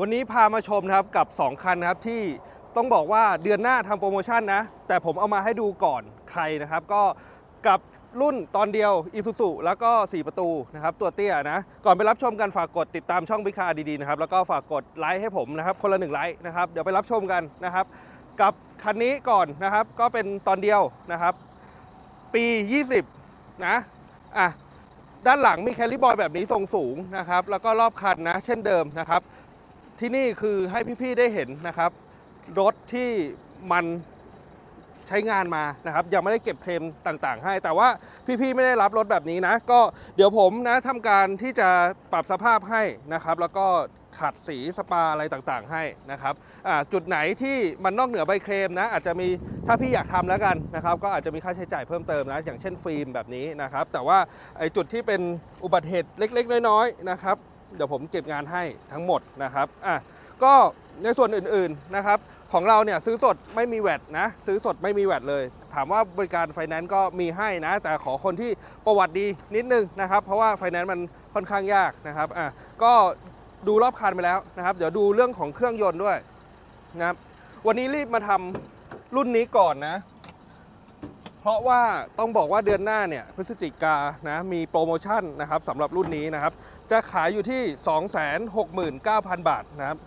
วันนี้พามาชมนะครับกับ 2 คันนะครับที่ต้องบอกว่าเดือนหน้าทำโปรโมชั่นนะ แต่ผมเอามาให้ดูก่อนใครนะครับ ก็กับรุ่นตอนเดียว Isuzu แล้วก็ 4 ประตูนะครับ ตัวเตี้ยนะ ก่อนไปรับชมกันฝากกดติดตามช่องพิคาดีๆนะครับ แล้วก็ฝากกดไลค์ให้ผมนะครับ คนละหนึ่งไลค์นะครับ เดี๋ยวไปรับชมกันนะครับ กับคันนี้ก่อนนะครับ ก็เป็นตอนเดียวนะครับ ปี 20 นะอะด้านหลังมีแคลิบอยแบบนี้ทรงสูงนะครับ แล้วก็รอบคันนะ เช่นเดิมนะครับ ที่นี่คือให้พี่ๆได้เห็นนะครับ รถที่มันใช้งานมานะครับยังไม่ได้เก็บเคลมต่างๆ ให้ แต่ว่าพี่ๆไม่ได้รับรถแบบนี้นะ ก็เดี๋ยวผมนะทำการที่จะปรับสภาพให้นะครับ แล้วก็ขัดสีสปาอะไรต่างๆ ให้นะครับจุดไหนที่มันนอกเหนือใบเคลมนะ อาจจะมีถ้าพี่อยากทำแล้วกันนะครับ ก็อาจจะมีค่าใช้จ่ายเพิ่มเติมนะ อย่างเช่นฟิล์มแบบนี้นะครับ แต่ว่าไอ้จุดที่เป็นอุบัติเหตุเล็ก ๆ น้อยๆนะครับ เดี๋ยวผมเก็บงานให้ทั้งหมดนะครับอะก็ในส่วนอื่นๆนะครับของเราเนี่ยซื้อสดไม่มีแวดนะซื้อสดไม่มีแวดเลย ถามว่าบริการไฟแนนซ์ก็มีให้นะ แต่ขอคนที่ประวัติดีนิดนึงนะครับ เพราะว่าไฟแนนซ์มันค่อนข้างยากนะครับอะก็ดูรอบคันไปแล้วนะครับ เดี๋ยวดูเรื่องของเครื่องยนต์ด้วยนะครับวันนี้รีบมาทำรุ่นนี้ก่อนนะ เพราะว่าต้องบอกว่าเดือนหน้าเนี่ยพฤศจิกานะมีโปรโมชั่นนะครับสำหรับรุ่นนี้นะครับ จะขายอยู่ที่ 269,000 บาทนะครับ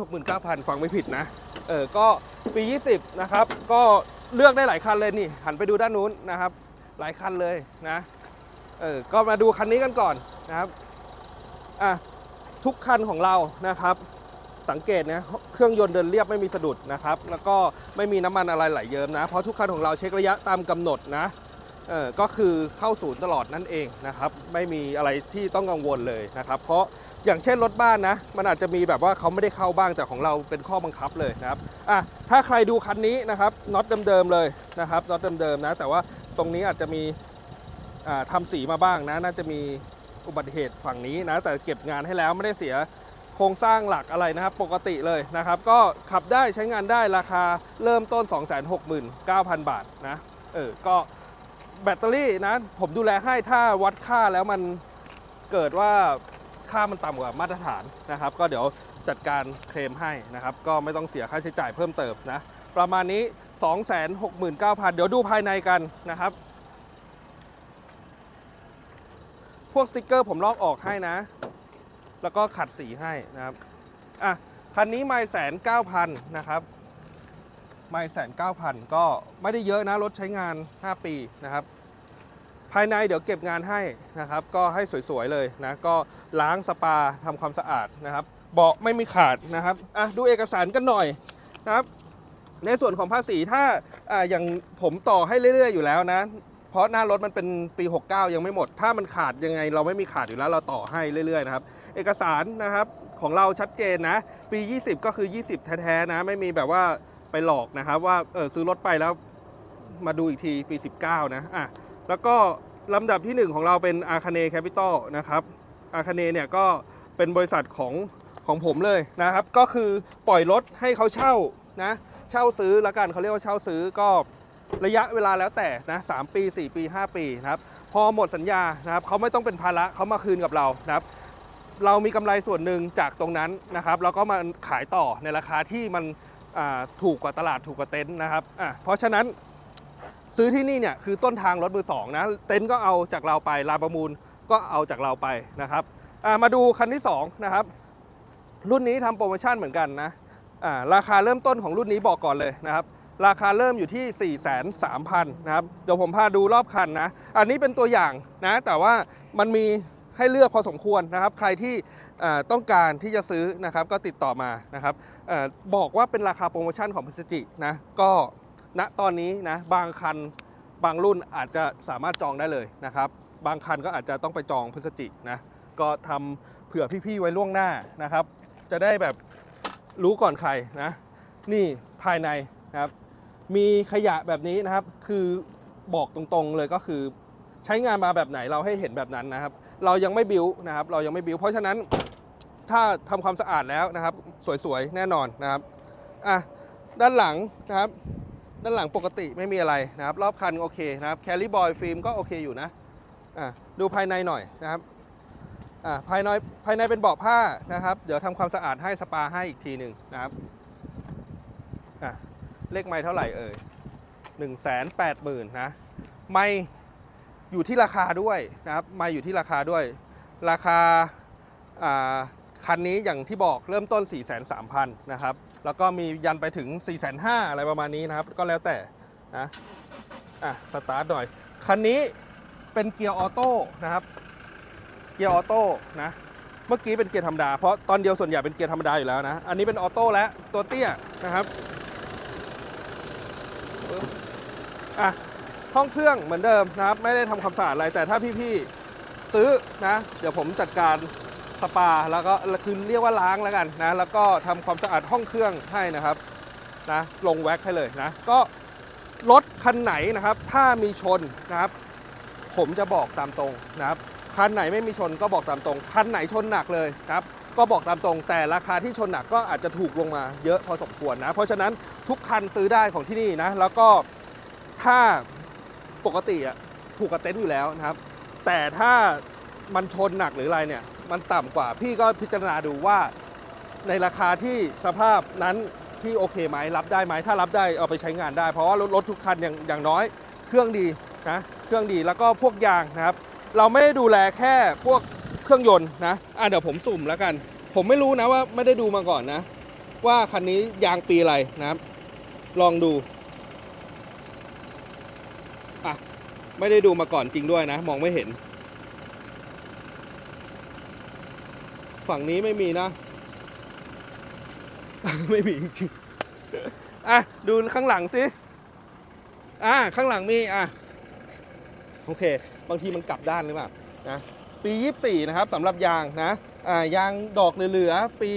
269,000 ฟังไม่ผิดนะ เออก็ปี 20 นะครับ ก็เลือกได้หลายคันเลยนี่ หันไปดูด้านนู้นนะครับ หลายคันเลยนะ เออก็มาดูคันนี้กันก่อนนะครับ อะ ทุกคันของเรานะครับ สังเกตนะเครื่องยนต์เดินเรียบไม่มีสะดุดนะครับ แล้วก็ไม่มีน้ำมันอะไรไหลเยิ้มนะ เพราะทุกคันของเราเช็คระยะตามกำหนดนะเออก็คือเข้าศูนย์ตลอดนั่นเองนะครับ ไม่มีอะไรที่ต้องกังวลเลยนะครับ เพราะอย่างเช่นรถบ้านนะ มันอาจจะมีแบบว่าเขาไม่ได้เข้าบ้างแต่ของเราเป็นข้อบังคับเลยนะครับอะถ้าใครดูคันนี้นะครับน็อตเดิมๆเลยนะครับน็อตเดิมๆนะ แต่ว่าตรงนี้อาจจะมีอ่าทำสีมาบ้างนะ น่าจะมีอุบัติเหตุฝั่งนี้นะ แต่เก็บงานให้แล้วไม่ได้เสีย โครงสร้างหลักอะไรนะครับ ปกติเลยนะครับ ก็ขับได้ใช้งานได้ราคาเริ่มต้น 269,000 บาทนะ เออ ก็แบตเตอรี่นะ ผมดูแลให้ถ้าวัดค่าแล้วมันเกิดว่าค่ามันต่ำกว่ามาตรฐานนะครับ ก็เดี๋ยวจัดการเคลมให้นะครับ ก็ไม่ต้องเสียค่าใช้จ่ายเพิ่มเติมนะ ประมาณนี้ 269,000 เดี๋ยวดูภายในกันนะครับ พวกสติกเกอร์ผมลอกออกให้นะ แล้วก็ขัดสีให้นะครับอะคันนี้ไม่แสนเก้าพันนะครับไม่แสนเก้าพันก็ไม่ได้เยอะนะรถใช้งาน 5 ปีนะครับ ภายในเดี๋ยวเก็บงานให้นะครับ ก็ให้สวยๆเลยนะ ก็ล้างสปาทำความสะอาดนะครับ เบาะไม่มีขาดนะครับอะดูเอกสารกันหน่อยนะครับ ในส่วนของภาษีถ้าอ่าอย่างผมต่อให้เรื่อยๆอยู่แล้วนะเพราะหน้ารถมันเป็นปี 69 ยังไม่หมด ถ้ามันขาดยังไงเราไม่มีขาดอยู่แล้วเราต่อให้เรื่อยๆนะครับ เอกสารนะครับของเราชัดเจนนะ ปี 20 ก็คือ 20 แท้ๆนะ ไม่มีแบบว่าไปหลอกนะครับ ว่าเออซื้อรถไปแล้วมาดูอีกทีปี 19 นะอะแล้วก็ลำดับที่ 1 ของเราเป็นอาคาเนแคปิตอลนะครับอาคาเนเนี่ยก็เป็นบริษัทของของผมเลยนะครับ ก็คือปล่อยรถให้เขาเช่านะเช่าซื้อแล้วกันเขาเรียกว่าเช่าซื้อก็ระยะเวลาแล้วแต่นะสปี 4 ปี 5 ปีนะครับ พอหมดสัญญานะครับเขาไม่ต้องเป็นภาระเขามาคืนกับเรานะครับ เรามีกำไรส่วนหนึ่งจากตรงนั้นนะครับแล้วก็มาขายต่อในราคาที่มันถูกกว่าตลาดถูกกว่าเต็นท์นะครับเพราะฉะนั้นซื้อที่นี่เนี่ยคือต้นทางรถมือสองนะเต็นท์ก็เอาจากเราไปลานประมูลก็เอาจากเราไปนะครับมาดูคันที่สองนะครับรุ่นนี้ทำโปรโมชั่นเหมือนกันนะราคาเริ่มต้นของรุ่นนี้บอกก่อนเลยนะครับราคาเริ่มอยู่ที่ 4 3 0 0 0 นะครับ เดี๋ยวผมพาดูรอบคันนะ อันนี้เป็นตัวอย่างนะ แต่ว่ามันมี ให้เลือกพอสมควรนะครับ ใครที่ต้องการที่จะซื้อนะครับก็ติดต่อมานะครับอบอกว่าเป็นราคาโปรโมชั่นของพฤศจินะก็ณตอนนี้นะบางคันบางรุ่นอาจจะสามารถจองได้เลยนะครับ บางคันก็อาจจะต้องไปจองพฤศจินะก็ทำเผื่อพี่ๆไว้ล่วงหน้านะครับ จะได้แบบรู้ก่อนใครนะนี่ภายในนะครับมีขยะแบบนี้นะครับ คือบอกตรงๆเลยก็คือ ใช้งานมาแบบไหนเราให้เห็นแบบนั้นนะครับ เรายังไม่บิวนะครับเรายังไม่บิวเพราะฉะนั้นถ้าทำความสะอาดแล้วนะครับ สวยๆ แน่นอนนะครับอะด้านหลังนะครับ ด้านหลังปกติไม่มีอะไรนะครับ รอบคันโอเคนะครับแคลริบอยฟิล์มก็โอเคอยู่นะอะดูภายในหน่อยนะครับอ่าภายในภายในเป็นเบาะผ้านะครับ เดี๋ยวทำความสะอาดให้สปาให้อีกทีหนึ่งนะครับอะเลขไม้เท่าไหร่เอ่ย1 8 0 0 0 0นะไม่ อยู่ที่ราคาด้วยนะครับม่อยู่ที่ราคาด้วย ราคาคันนี้อย่างที่บอกเริ่มต้น 4 3 0 0 0นะครับแล้วก็มียันไปถึง 4 5 0 0 0อะไรประมาณนี้นะครับ ก็แล้วแต่นะอะสตาร์ทหน่อย คันนี้เป็นเกียร์ออโต้นะครับ เกียร์ออโต้นะเมื่อกี้เป็นเกียร์ธรรมดา เพราะตอนเดียวส่วนใหญ่เป็นเกียร์ธรรมดาอยู่แล้วนะ อันนี้เป็นออโต้และตัวเตี้ยนะครับอะ ห้องเครื่องเหมือนเดิมนะครับ ไม่ได้ทำความสะอาดอะไร แต่ถ้าพี่ๆซื้อนะ เดี๋ยวผมจัดการสปาแล้วก็คือเรียกว่าล้างแล้วกันนะ แล้วก็ทำความสะอาดห้องเครื่องให้นะครับนะลงแว็กให้เลยนะ ก็รถคันไหนนะครับ ถ้ามีชนนะครับ ผมจะบอกตามตรงนะครับคันไหนไม่มีชนก็บอกตามตรง คันไหนชนหนักเลยนะครับ ก็บอกตามตรง แต่ราคาที่ชนหนักก็อาจจะถูกลงมาเยอะพอสมควรนะ เพราะฉะนั้นทุกคันซื้อได้ของที่นี่นะ แล้วก็ถ้า ปกติอะถูกกระเต็นท์อยู่แล้วนะครับ แต่ถ้ามันชนหนักหรืออะไรเนี่ย มันต่ำกว่าพี่ก็พิจารณาดูว่าในราคาที่สภาพนั้นพี่โอเคไหมรับได้ไหมถ้ารับได้เอาไปใช้งานได้ เพราะว่ารถรถทุกคันอย่างอย่างน้อย เครื่องดีนะเครื่องดีแล้วก็พวกยางนะครับ เราไม่ได้ดูแลแค่พวกเครื่องยนต์นะอะเดี๋ยวผมสุ่มแล้วกัน ผมไม่รู้นะว่าไม่ได้ดูมาก่อนนะ ว่าคันนี้ยางปีอะไรนะครับ ลองดู อะ ไม่ได้ดูมาก่อนจริงด้วยนะ มองไม่เห็น ฝั่งนี้ไม่มีนะ ไม่มีจริงอะ ดูข้างหลังสิ อะ ข้างหลังมี อะ โอเค บางทีมันกลับด้านหรือเปล่า นะ ปี 24 นะครับสำหรับยางนะ อ่า ยางดอกเหลือๆ ปี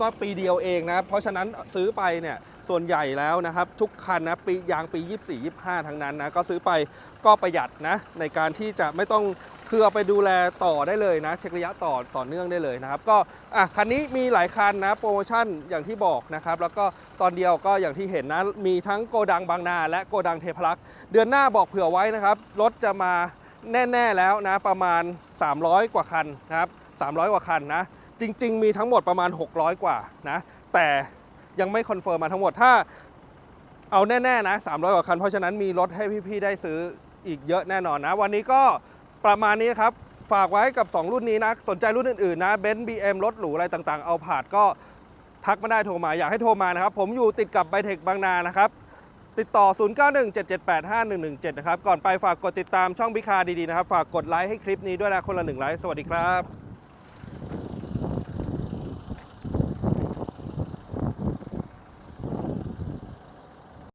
ก็ปีเดียวเองนะ เพราะฉะนั้นซื้อไปเนี่ย ส่วนใหญ่แล้วนะครับ ทุกคันนะปียางปี 24 25 ทั้งนั้นนะก็ซื้อไปก็ประหยัดนะ ในการที่จะไม่ต้องคือเอาไปดูแลต่อได้เลยนะ เช็คระยะต่อต่อเนื่องได้เลยนะครับ ก็อะคันนี้มีหลายคันนะโปรโมชั่นอย่างที่บอกนะครับ แล้วก็ตอนเดียวก็อย่างที่เห็นนะ มีทั้งโกดังบางนา และโกดังเทพรักษ์เดือนหน้าบอกเผื่อไว้นะครับรถจะมาแน่ๆแล้วนะประมาณ 300 กว่าคันนะครับ300 กว่าคันนะจริง ๆ มีทั้งหมดประมาณ 600 กว่านะแต่ ยังไม่คอนเฟิร์มมาทั้งหมด ถ้าเอาแน่ๆนะ 300 กว่าคัน เพราะฉะนั้นมีรถให้พี่ๆได้ซื้ออีกเยอะแน่นอนนะ วันนี้ก็ประมาณนี้ครับ ฝากไว้กับ 2 รุ่นนี้นะ สนใจรุ่นอื่นๆนะเบนซ์บีเอ็มรถหรูอะไรต่างๆ เอาผาดก็ทักมาได้โทรมาอยากให้โทรมานะครับ ผมอยู่ติดกับไบเทคบางนานะครับ ติดต่อ 0917785117 นะครับ ก่อนไปฝากกดติดตามช่องบิคาดีๆนะครับ ฝากกดไลค์ให้คลิปนี้ด้วยนะคนละหนึ่งไลค์สวัสดีครับ